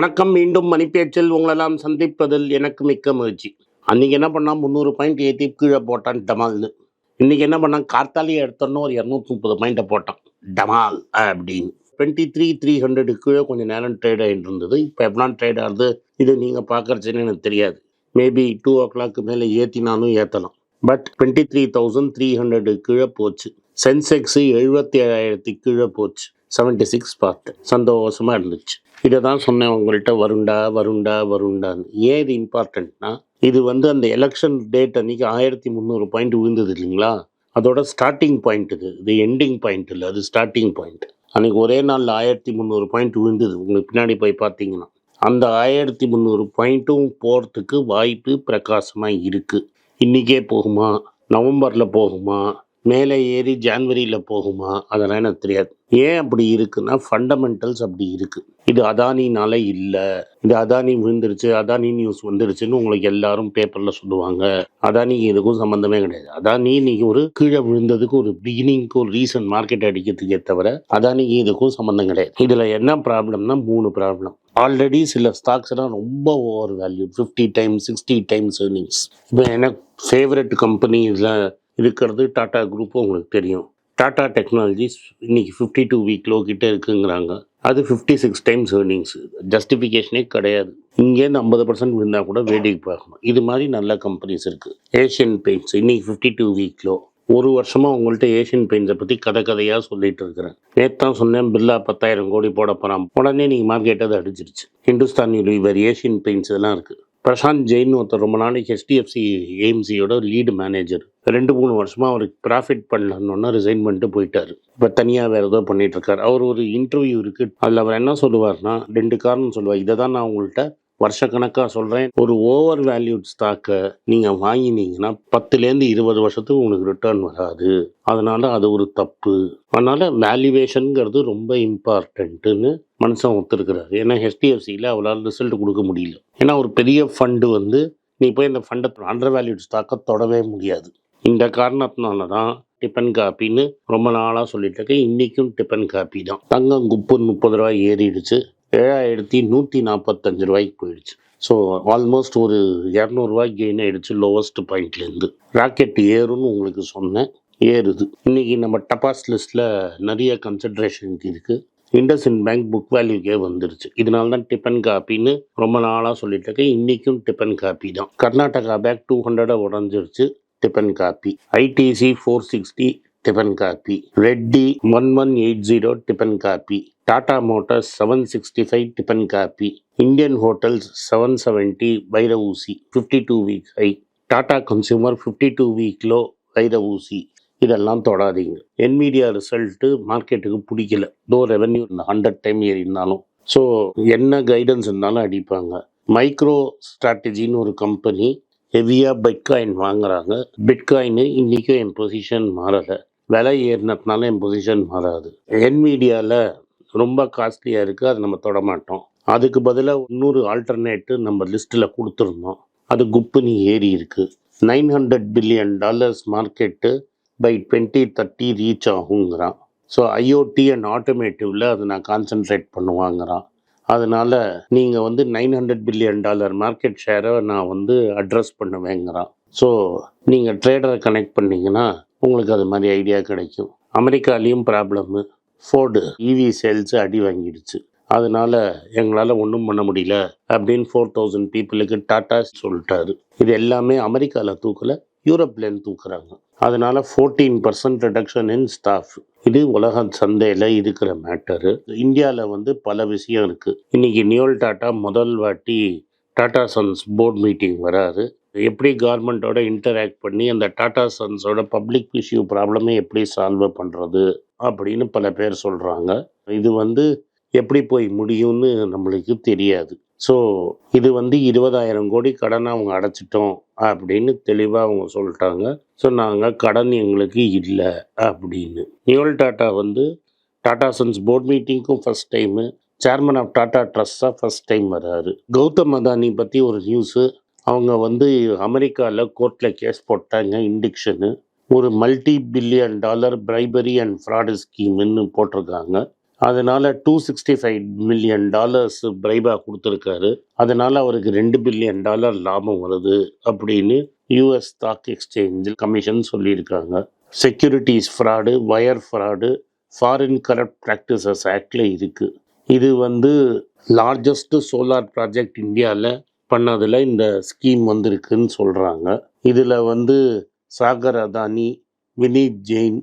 வணக்கம் மீண்டும் மணிப்பேச்சில் உங்களெல்லாம் சந்திப்பதில் எனக்கு மிக்க மகிழ்ச்சி. அன்னைக்கு என்ன பண்ணால் முந்நூறு பாயிண்ட் ஏற்றி கீழே போட்டான் டமால்னு. இன்னைக்கு என்ன பண்ணான்? கார்த்தாலியை எடுத்தோன்னு ஒரு இரநூத்தி முப்பது பாயிண்ட்டை போட்டான். டமால் அப்படின்னு. டுவெண்ட்டி த்ரீ த்ரீ ஹண்ட்ரடு கீழே கொஞ்சம் நேரம் ட்ரேட் ஆகிட்டு இருந்தது. இப்போ எப்படிலாம் ட்ரேட் ஆகுது? இது நீங்கள் பார்க்குறச்சுன்னு எனக்கு தெரியாது. மேபி டூ ஓ கிளாக்கு மேலே ஏற்றினாலும் ஏற்றலாம் but twenty three thousand three hundred கீழே போச்சு. சென்செக்ஸு எழுபத்தி ஏழாயிரத்தி கீழே போச்சு. செவன்டி சிக்ஸ் பார்த்து சந்தோஷமாக இருந்துச்சு. இதை தான் சொன்னேன் உங்கள்கிட்ட வருண்டா வருண்டா வருண்டான்னு. ஏன் இது இம்பார்ட்டண்ட்னா இது வந்து அந்த எலெக்ஷன் டேட் அன்னைக்கு ஆயிரத்தி முந்நூறு பாயிண்ட் விழுந்தது இல்லைங்களா? அதோட ஸ்டார்டிங் பாயிண்ட் இது. இது எண்டிங் பாயிண்ட் இல்லை அது ஸ்டார்டிங் பாயிண்ட் அன்னைக்கு ஒரே நாளில் ஆயிரத்தி முந்நூறு பாயிண்ட் விழுந்தது. உங்களுக்கு பின்னாடி போய் பார்த்தீங்கன்னா. அந்த ஆயிரத்தி முந்நூறு பாயிண்ட்டும் போகிறதுக்கு வாய்ப்பு பிரகாசமாக இருக்குது இன்றைக்கே போகுமா? நவம்பரில் போகுமா? மேலே ஏறி ஜான்வரியில் போகுமா? அதெல்லாம் எனக்கு தெரியாது. ஏன் அப்படி இருக்குன்னா ஃபண்டமெண்டல்ஸ் அப்படி இருக்குது இது அதானினால இல்லை. இது அதானி விழுந்துருச்சு அதானி நியூஸ் வந்துருச்சுன்னு உங்களுக்கு எல்லாரும் பேப்பரில் சொல்லுவாங்க. அதானி இதுக்கும் சம்மந்தமே கிடையாது. அதானி இன்னைக்கு ஒரு கீழே விழுந்ததுக்கு ஒரு பிகினிங்க்கு ஒரு ரீசன் மார்க்கெட் அடிக்கிறதுக்கே தவிர அதானி இதுக்கும் சம்மந்தம் கிடையாது. இதில் என்ன ப்ராப்ளம்னா மூணு ப்ராப்ளம் ஆல்ரெடி சில ஸ்டாக்ஸ் எல்லாம் ரொம்ப over value fifty times sixty times earnings இப்போ எனக்கு ஃபேவரட் கம்பெனி இதில் இருக்கிறது டாடா குரூப் உங்களுக்கு தெரியும். டாடா டெக்னாலஜிஸ் இன்றைக்கி ஃபிஃப்டி டூ வீக் லோ கிட்டே இருக்குங்கிறாங்க. அது ஃபிஃப்டி சிக்ஸ் டைம்ஸ் ஏர்னிங்ஸ் ஜஸ்டிஃபிகேஷனே கிடையாது. இங்கேருந்து ஐம்பது பர்சன்ட் இருந்தால் கூட வேடிக்கை பார்க்கணும். இது மாதிரி நல்ல கம்பெனிஸ் இருக்குது ஏஷியன் பெயிண்ட்ஸ் இன்றைக்கி ஃபிஃப்டி டூ வீக் லோ ஒரு வருஷமாக உங்கள்கிட்ட ஏஷியன் பெயிண்ட்ஸை பற்றி கதை கதையாக சொல்லிட்டு இருக்கிறேன். நேற்று தான் சொன்னேன் பில்லா பத்தாயிரம் கோடி போட போகிறான் உடனே நீங்கள் மார்க்கெட்டை அதை அடிச்சிருச்சு. ஹிந்துஸ்தான் யூனிவர் ஏஷியன் பெயிண்ட்ஸ் இதெல்லாம் இருக்குது பிரசாந்த் ஜெயின் ஒருத்தர் ரொம்ப நாளைக்கு ஹெச்டிஎஃப்சி ஏஎம்சியோட லீடு மேனேஜர் ரெண்டு மூணு வருஷமாக அவருக்கு ப்ராஃபிட் பண்ணலன்னு ரிசைன் பண்ணிட்டு போயிட்டார். இப்போ தனியாக வேறு ஏதோ பண்ணிகிட்ருக்கார் அவர் ஒரு இன்டர்வியூ இருக்குது அதில் அவர் என்ன சொல்லுவார்னா ரெண்டு காரணம் சொல்லுவார். இதை தான் நான் உங்கள்கிட்ட வருஷக்கணக்காக சொல்கிறேன் ஒரு ஓவர் வேல்யூட் ஸ்டாக்கை நீங்கள் வாங்கினீங்கன்னா பத்துலேருந்து இருபது வருஷத்துக்கு உங்களுக்கு ரிட்டர்ன் வராது. அதனால் அது ஒரு தப்பு. அதனால் வேல்யூவேஷனுங்கிறது ரொம்ப இம்பார்ட்டன்ட்டுன்னு மனுஷன் ஒத்துருக்கிறாரு. ஏன்னா ஹெச்டிஎஃப்சியில் அவளால் ரிசல்ட் கொடுக்க முடியல. ஏன்னா ஒரு பெரிய ஃபண்டு வந்து நீ போய் இந்த ஃபண்டை அண்டர் வேல்யூட் ஸ்டாக்கை தொடவே முடியாது. இந்த காரணத்தினால தான் டிபன் காப்பின்னு ரொம்ப நாளாக சொல்லிட்டு இருக்கேன். இன்றைக்கும் டிபன் காப்பி தான். தங்கம் குப்பு முப்பது ரூபாய் ஏறிடுச்சு. ஏழாயிரத்தி நூற்றி நாற்பத்தஞ்சு ரூபாய்க்கு போயிடுச்சு. ஸோ ஆல்மோஸ்ட் ஒரு இரநூறுவாய்க்கு கெயின் ஆயிடுச்சு லோவஸ்ட் பாயிண்ட்லேருந்து ராக்கெட் ஏறும்னு உங்களுக்கு சொன்னேன். ஏறுது. இன்னைக்கு நம்ம டபாஸ் லிஸ்ட்டில் நிறைய கன்சன்ட்ரேஷனுக்கு இருக்குது இண்டஸ்இன் பேங்க் புக் வேல்யூக்கே வந்துருச்சு. இதனால தான் டிபன் காப்பின்னு ரொம்ப நாளாக சொல்லிட்டு இருக்கேன். இன்றைக்கும் டிபன் காப்பி தான். கர்நாடகா பேங்க் டூ ஹண்ட்ரடை உடஞ்சிருச்சு tiffin coffee ITC four sixty tiffin coffee Reddy one one eight zero tiffin coffee Tata Motors seven sixty five tiffin coffee Indian Hotels seven seventy வைர ஊசி fifty two week high Tata Consumer fifty two week low வைர ஊசி இதெல்லாம் தொடாதீங்க. என்மீடியா result மார்க்கெட்டுக்கு பிடிக்கல. Though revenue hundred time ஏறி இருந்தாலும் ஸோ என்ன கைடன்ஸ் இருந்தாலும் அடிப்பாங்க. மைக்ரோ ஸ்ட்ராட்டஜின்னு ஒரு கம்பெனி ஹெவியாக பிட்காயின் வாங்குறாங்க. பிட்காயின் இன்றைக்கும் என் பொசிஷன் மாறலை. விலை ஏறினதுனால என் பொசிஷன் மாறாது. என்மீடியாவில் ரொம்ப காஸ்ட்லியாக இருக்குது அது நம்ம தொட மாட்டோம் அதுக்கு பதிலாக இன்னொரு ஆல்டர்னேட்டு நம்ம லிஸ்ட்டில் கொடுத்துருந்தோம். அது குப்புனி ஏறி இருக்குது nine hundred billion dollars market by twenty thirty reach ஆகுங்கிறான். So IoT and ஆட்டோமேட்டிவில் அதை நான் கான்சென்ட்ரேட் பண்ணுவாங்கிறான். அதனால் நீங்கள் வந்து nine hundred billion dollar market ஷேரை நான் வந்து அட்ரஸ் பண்ணுவேங்கிறான். ஸோ நீங்கள் ட்ரேடரை கனெக்ட் பண்ணீங்கன்னா உங்களுக்கு அது மாதிரி ஐடியா கிடைக்கும். அமெரிக்காலேயும் ப்ராப்ளம்மு ஃபோர்டு இவி சேல்ஸ் அடி வாங்கிடுச்சு. அதனால எங்களால் ஒன்றும் பண்ண முடியல அப்படின்னு ஃபோர் தௌசண்ட் பீப்புளுக்கு டாட்டா சொல்லிட்டாரு. இது எல்லாமே அமெரிக்காவில் தூக்கல யூரோப்லேருந்து தூக்குறாங்க. அதனால fourteen percent reduction in staff இது உலக சந்தையில் இருக்கிற மேட்டரு இந்தியாவில் வந்து பல விஷயம் இருக்குது இன்னைக்கு நியோல் டாட்டா முதல் வாட்டி டாடா சன்ஸ் போர்ட் மீட்டிங் வராரு. எப்படி கவர்மெண்ட்டோட இன்டராக்ட் பண்ணி அந்த டாடா சன்ஸோட பப்ளிக் இஷ்யூ ப்ராப்ளமே எப்படி சால்வ் பண்ணுறது அப்படின்னு பல பேர் சொல்கிறாங்க இது வந்து எப்படி போய் முடியும்னு நம்மளுக்கு தெரியாது. ஸோ இது வந்து இருபதாயிரம் கோடி கடனை அவங்க அடைச்சிட்டோம் அப்படின்னு தெளிவாக அவங்க சொல்லிட்டாங்க. ஸோ நாங்கள் கடன் எங்களுக்கு இல்லை அப்படின்னு. நியோல் டாட்டா வந்து Tata sons board மீட்டிங்க்கும் first time chairman of Tata ட்ரஸ்ட்டாக first time வராரு. கௌதம் அதானி பற்றி ஒரு நியூஸு அவங்க வந்து அமெரிக்காவில் கோர்ட்டில் கேஸ் போட்டாங்க இண்டிக்ஷனு ஒரு multi billion dollar bribery and fraud ஸ்கீம்னு போட்டிருக்காங்க. அதனால two sixty five million dollars பிரைபாக கொடுத்துருக்காரு. அதனால அவருக்கு ரெண்டு பில்லியன் டாலர் லாபம் வருது அப்படின்னு யூஎஸ் ஸ்டாக் எக்ஸ்சேஞ்சில் கமிஷன் சொல்லியிருக்காங்க. Securities fraud wire fraud foreign corrupt practices ஆக்டில் இருக்குது இது வந்து லார்ஜஸ்ட் சோலார் ப்ராஜெக்ட் இந்தியாவில் பண்ணதில் இந்த ஸ்கீம் வந்திருக்குன்னு சொல்கிறாங்க இதில் வந்து சாகர் அதானி வினீத் ஜெயின்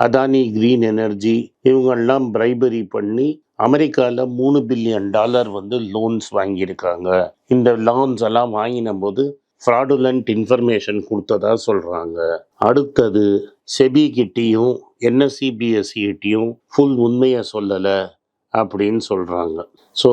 அதானி கிரீன் எனர்ஜி இவங்கெல்லாம் பிரைபரி பண்ணி அமெரிக்காவில் மூணு பில்லியன் டாலர் வந்து லோன்ஸ் வாங்கியிருக்காங்க. இந்த லோன்ஸ் எல்லாம் வாங்கின போது ஃப்ராடுலண்ட் இன்ஃபர்மேஷன் கொடுத்ததா சொல்கிறாங்க அடுத்தது செபி கிட்டேயும் என்எஸ்சிபிஎஸ்சிகிட்டையும் ஃபுல் உண்மையை சொல்லலை அப்படின்னு சொல்கிறாங்க ஸோ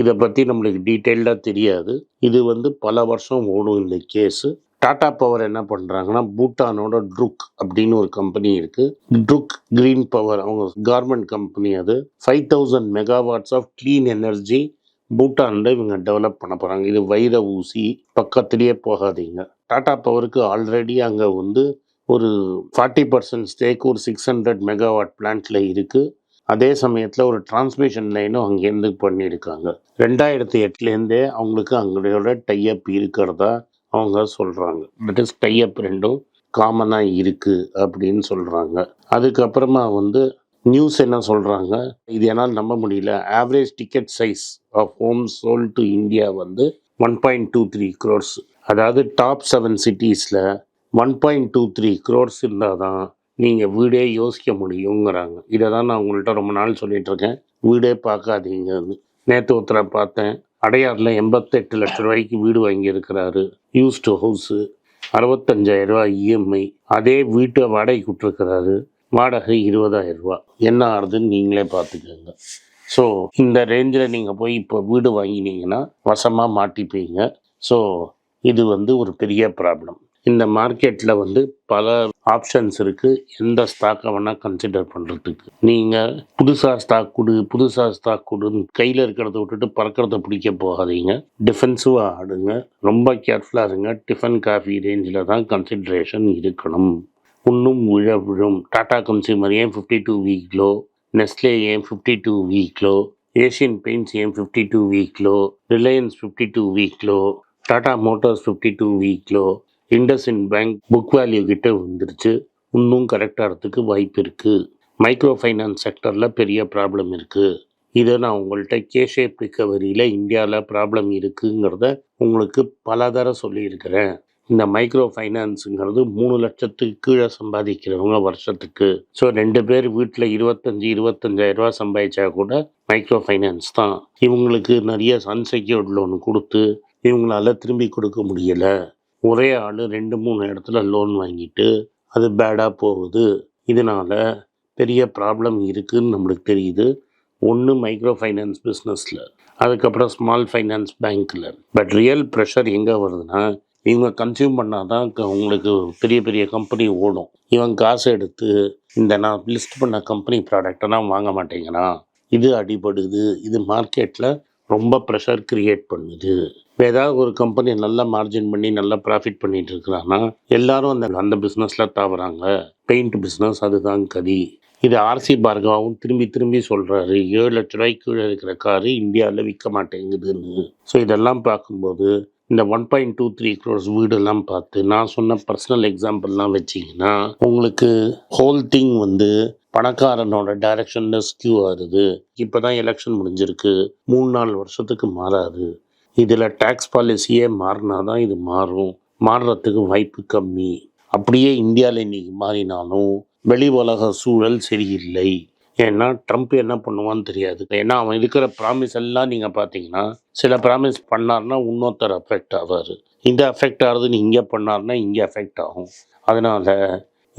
இதை பற்றி நம்மளுக்கு டீட்டெயில்டாக தெரியாது. இது வந்து பல வருஷம் ஓடும் இந்த கேஸு டாடா பவர் என்ன பண்ணுறாங்கன்னா பூட்டானோட ட்ருக் அப்படின்னு ஒரு கம்பெனி இருக்குது ட்ருக் கிரீன் பவர் அவங்க கார்மெண்ட் கம்பெனி அது. Five thousand megawatts of clean energy பூட்டானில் இவங்க டெவலப் பண்ண போகிறாங்க இது வைர ஊசி பக்கத்துலேயே போகாதீங்க. டாடா பவருக்கு ஆல்ரெடி அங்கே வந்து ஒரு ஃபார்ட்டி பர்சன்ட் ஸ்டேக் ஒரு சிக்ஸ் ஹண்ட்ரட் மெகாவாட் பிளான்ட்டில் இருக்குது அதே சமயத்தில் ஒரு டிரான்ஸ்மிஷன் லைனும் அங்கேருந்து பண்ணியிருக்காங்க. ரெண்டாயிரத்தி எட்டுலேருந்தே அவங்களுக்கு அவங்களோட டைஅப் இருக்கிறதா அவங்க சொல்கிறாங்க தட் இஸ் டைஅப் ரெண்டும் காமனாக இருக்குது அப்படின்னு சொல்கிறாங்க அதுக்கப்புறமா வந்து நியூஸ் என்ன சொல்கிறாங்க இது என்னால் நம்ப முடியல. Average ticket size of home sold to India வந்து one point two three crores அதாவது top seven சிட்டிஸில் one point two three crores இருந்தால் தான் நீங்கள் வீடே யோசிக்க முடியுங்கிறாங்க. இதை தான் நான் உங்கள்கிட்ட ரொம்ப நாள் சொல்லிகிட்ருக்கேன் வீடே பார்க்காதீங்கன்னு நேற்று ஒருத்தரை பார்த்தேன். அடையாறில் எண்பத்தெட்டு லட்ச ரூபாய்க்கு வீடு வாங்கியிருக்கிறாரு. யூஸ்டு ஹவுஸு அறுபத்தஞ்சாயிரம் இஎம்ஐ அதே வீட்டை வாடகைக்கு விட்டுருக்கிறாரு வாடகை இருபதாயிரம் ரூபா என்ன ஆகுதுன்னு நீங்களே பார்த்துக்கோங்க. ஸோ இந்த ரேஞ்சில் நீங்கள் போய் இப்போ வீடு வாங்கினீங்கன்னா வசமாக மாட்டிப்பீங்க. ஸோ இது வந்து ஒரு பெரிய ப்ராப்ளம் இந்த மார்க்கெட்டில் வந்து பல ஆப்ஷன்ஸ் இருக்குது எந்த ஸ்டாக்கை வேணால் கன்சிடர் பண்ணுறதுக்கு நீங்கள் புதுசாக ஸ்டாக் கொடு புதுசாக ஸ்டாக் கொடுன்னு கையில் இருக்கிறத விட்டுட்டு பறக்கிறத பிடிக்க போகாதீங்க. டிஃபென்சிவாக ஆடுங்க. ரொம்ப கேர்ஃபுல்லாக இருங்க. டிஃபன் காஃபி ரேஞ்சில் தான் கன்சிடரேஷன் இருக்கணும். இன்னும் விழ விழும் டாடா கன்சியூமர் ஏன் fifty two week low Nestle ஏன் fifty two week low Asian Paints ஏன் fifty two week low Reliance fifty two week low Tata Motors fifty two week low IndusInd Bank book value கிட்ட வந்துருச்சு. இன்னும் கரெக்டாகிறதுக்கு வாய்ப்பு இருக்குது micro finance செக்டரில் பெரிய problem இருக்குது இதை நான் உங்கள்கிட்ட கேஷேப் ரிக்கவரியில் இந்தியாவில் ப்ராப்ளம் இருக்குங்கிறத உங்களுக்கு பல தடவை சொல்லியிருக்கிறேன். இந்த மைக்ரோ ஃபைனான்ஸுங்கிறது மூணு லட்சத்துக்கு கீழே சம்பாதிக்கிறவங்க வருஷத்துக்கு. ஸோ ரெண்டு பேர் வீட்டில் இருபத்தஞ்சி இருபத்தஞ்சாயிரரூபா சம்பாதிச்சா கூட மைக்ரோ ஃபைனான்ஸ் தான். இவங்களுக்கு நிறைய அன்செக்யூர்ட் லோன் கொடுத்து இவங்களால திரும்பி கொடுக்க முடியலை. ஒரே ஆள் ரெண்டு மூணு இடத்துல லோன் வாங்கிட்டு அது பேடாக போகுது. இதனால் பெரிய ப்ராப்ளம் இருக்குதுன்னு நம்மளுக்கு தெரியுது. ஒன்று மைக்ரோ ஃபைனான்ஸ் பிஸ்னஸில் அதுக்கப்புறம் ஸ்மால் ஃபைனான்ஸ் பேங்க்கில் பட் ரியல் ப்ரெஷர் எங்கே வருதுன்னா இவங்க கன்சியூம் பண்ணால் தான் உங்களுக்கு பெரிய பெரிய கம்பெனி ஓடும். இவன் காசு எடுத்து இந்த நான் லிஸ்ட் பண்ண கம்பெனி ப்ராடக்டெல்லாம் வாங்க மாட்டேங்கிறான். இது அடிபடுது. இது மார்க்கெட்டில் ரொம்ப ப்ரெஷர் க்ரியேட் பண்ணுது. இப்போ ஏதாவது ஒரு கம்பெனி நல்லா மார்ஜின் பண்ணி நல்லா ப்ராஃபிட் பண்ணிட்டு இருக்கிறாங்கன்னா எல்லாரும் அந்த அந்த பிஸ்னஸில் தாவறாங்க. பெயிண்ட் பிஸ்னஸ் அதுதான் கதி. இது ஆர்சி பார்கவாவும் திரும்பி திரும்பி சொல்கிறாரு ஏழு லட்ச ரூபாய்க்கு கீழே இருக்கிற காரு இந்தியாவில் விற்க மாட்டேங்குதுன்னு. ஸோ இதெல்லாம் பார்க்கும்போது இந்த one point two three crores வீடெல்லாம் பார்த்து நான் சொன்ன பர்சனல் எக்ஸாம்பிள்லாம் வச்சிங்கன்னா உங்களுக்கு ஹோல் திங் வந்து பணக்காரனோட டைரக்ஷனில் ஸ்கியூ ஆகுது. இப்போ தான் எலெக்ஷன் முடிஞ்சிருக்கு. மூணு நாலு வருஷத்துக்கு மாறாது. இதில் டேக்ஸ் பாலிசியே மாறினா தான் இது மாறும். மாறுறதுக்கு வாய்ப்பு கம்மி. அப்படியே இந்தியாவில் இன்னைக்கு மாறினாலும் வெளி உலக சூழல் சரியில்லை. ஏன்னா ட்ரம்ப் என்ன பண்ணுவான்னு தெரியாது. ஏன்னா அவன் இருக்கிற ப்ராமிஸ் எல்லாம் நீங்கள் பார்த்தீங்கன்னா சில ப்ராமிஸ் பண்ணார்னா இன்னொருத்தர் அஃபெக்ட் ஆவார். இந்த அஃபெக்ட் ஆகுதுன்னு இங்கே பண்ணார்னா இங்கே அஃபெக்ட் ஆகும். அதனால்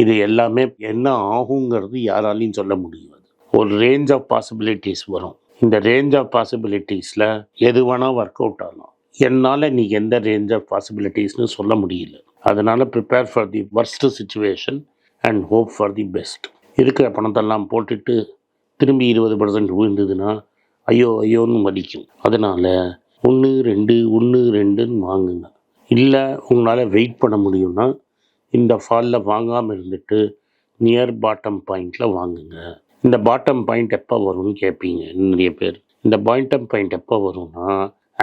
இது எல்லாமே என்ன ஆகுங்கிறது யாராலையும் சொல்ல முடியாது. ஒரு ரேஞ்ச் ஆஃப் பாசிபிலிட்டிஸ் வரும். இந்த ரேஞ்ச் ஆஃப் பாசிபிலிட்டிஸில் எது வேணால் ஒர்க் அவுட் ஆகலாம். என்னால் நீ எந்த ரேஞ்ச் ஆஃப் பாசிபிலிட்டிஸ்னு சொல்ல முடியல. அதனால் prepare for the worst situation and hope for the best இருக்கிற பணத்தெல்லாம் போட்டுட்டு திரும்பி இருபது பர்சன்ட் விழுந்ததுன்னா ஐயோ ஐயோன்னு வலிக்கும் அதனால் ஒன்று ரெண்டு ஒன்று ரெண்டுன்னு வாங்குங்க. இல்லை உங்களால் வெயிட் பண்ண முடியும்னா இந்த ஃபாலில் வாங்காமல் இருந்துட்டு நியர் பாட்டம் பாயிண்டில் வாங்குங்க. இந்த பாட்டம் பாயிண்ட் எப்போ வரும்னு கேட்பீங்க நிறைய பேர். இந்த பாட்டம் பாயிண்ட் எப்போ வரும்னா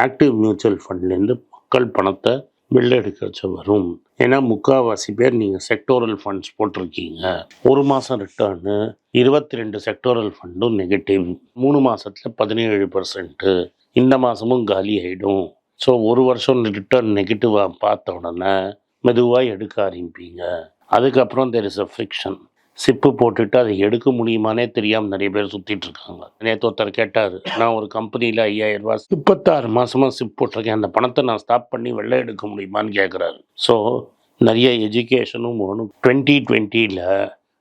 ஆக்டிவ் மியூச்சுவல் ஃபண்ட்லேருந்து மக்கள் பணத்தை வெளில எடுக்கச்ச வரும். ஏன்னா முக்கால்வாசி பேர் நீங்கள் செக்டோரல் ஃபண்ட்ஸ் போட்டிருக்கீங்க. ஒரு மாதம் ரிட்டர்னு இருபத்தி ரெண்டு செக்டோரல் ஃபண்டும் நெகட்டிவ் மூணு மாதத்தில் பதினேழு பர்சன்ட்டு இந்த மாதமும் காலி ஆகிடும் ஸோ ஒரு வருஷம் ரிட்டர்ன் நெகட்டிவாக பார்த்த உடனே மெதுவாக எடுக்க ஆரம்பிப்பீங்க. அதுக்கப்புறம் there is a fiction chip போட்டுட்டு அதை எடுக்க முடியுமானே தெரியாமல் நிறைய பேர் சுற்றிட்டு இருக்காங்க. நேற்று ஒருத்தர் கேட்டார் நான் ஒரு கம்பெனியில் ஐயாயிரம் ரூபாய் முப்பத்தாறு மாதமாக சிப் போட்டிருக்கேன். அந்த பணத்தை நான் ஸ்டாப் பண்ணி வெளில எடுக்க முடியுமான்னு கேட்குறாரு ஸோ நிறைய எஜுகேஷனும் வேணும் டுவெண்ட்டி டுவெண்ட்டியில்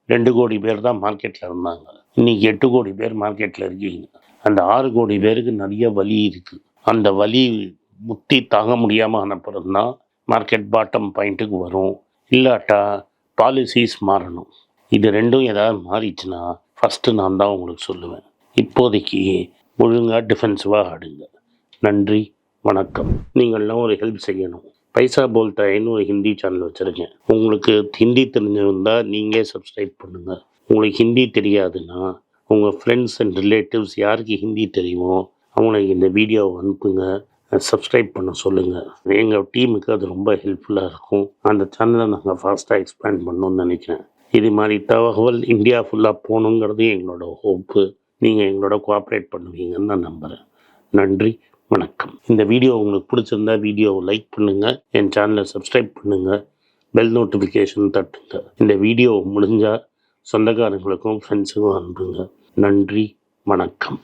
ரெண்டு கோடி பேர் தான் மார்க்கெட்டில் இருந்தாங்க. இன்னைக்கு எட்டு கோடி பேர் மார்க்கெட்டில் இருக்கீங்க. அந்த ஆறு கோடி பேருக்கு நிறைய வலி இருக்குது அந்த வலி முத்தி தாங்க முடியாமல் அனுப்புறதுனா மார்க்கெட் பாட்டம் பாயிண்ட்டுக்கு வரும். இல்லாட்டா பாலிசிஸ் மாறணும். இது ரெண்டும் ஏதாவது மாறிச்சுன்னா ஃபஸ்ட்டு நான் தான் உங்களுக்கு சொல்லுவேன். இப்போதைக்கு ஒழுங்காக டிஃபென்சிவாக ஆடுங்க. நன்றி வணக்கம். நீங்கள்லாம் ஒரு ஹெல்ப் செய்யணும். பைசா போல்டாயின்னு ஒரு ஹிந்தி சேனல் வச்சுருக்கேன். உங்களுக்கு ஹிந்தி தெரிஞ்சிருந்தால் நீங்கள் சப்ஸ்கிரைப் பண்ணுங்கள் உங்களுக்கு ஹிந்தி தெரியாதுன்னா உங்கள் ஃப்ரெண்ட்ஸ் அண்ட் ரிலேட்டிவ்ஸ் யாருக்கு ஹிந்தி தெரியுமோ அவங்களுக்கு இந்த வீடியோவை அனுப்புங்க. சப்ஸ்கிரைப் பண்ண சொல்லுங்கள் எங்கள் டீமுக்கு அது ரொம்ப ஹெல்ப்ஃபுல்லாக இருக்கும். அந்த சேனலை நாங்கள் ஃபாஸ்ட்டாக எக்ஸ்பேண்ட் பண்ணணும்னு நினைக்கிறேன். இது மாதிரி தகவல் இந்தியா ஃபுல்லாக போகணுங்கிறது எங்களோட ஹோப்பு நீங்கள் எங்களோட கோஆப்ரேட் பண்ணுவீங்கன்னு நான் நம்புகிறேன் நன்றி வணக்கம். இந்த வீடியோ உங்களுக்கு பிடிச்சிருந்தா வீடியோவை லைக் பண்ணுங்கள் என் சேனலை சப்ஸ்கிரைப் பண்ணுங்கள் பெல் நோட்டிஃபிகேஷன் தட்டுங்க. இந்த வீடியோ முடிஞ்சால் சொந்தக்காரங்களுக்கும் ஃப்ரெண்ட்ஸுக்கும் அனுப்புங்க. நன்றி வணக்கம்.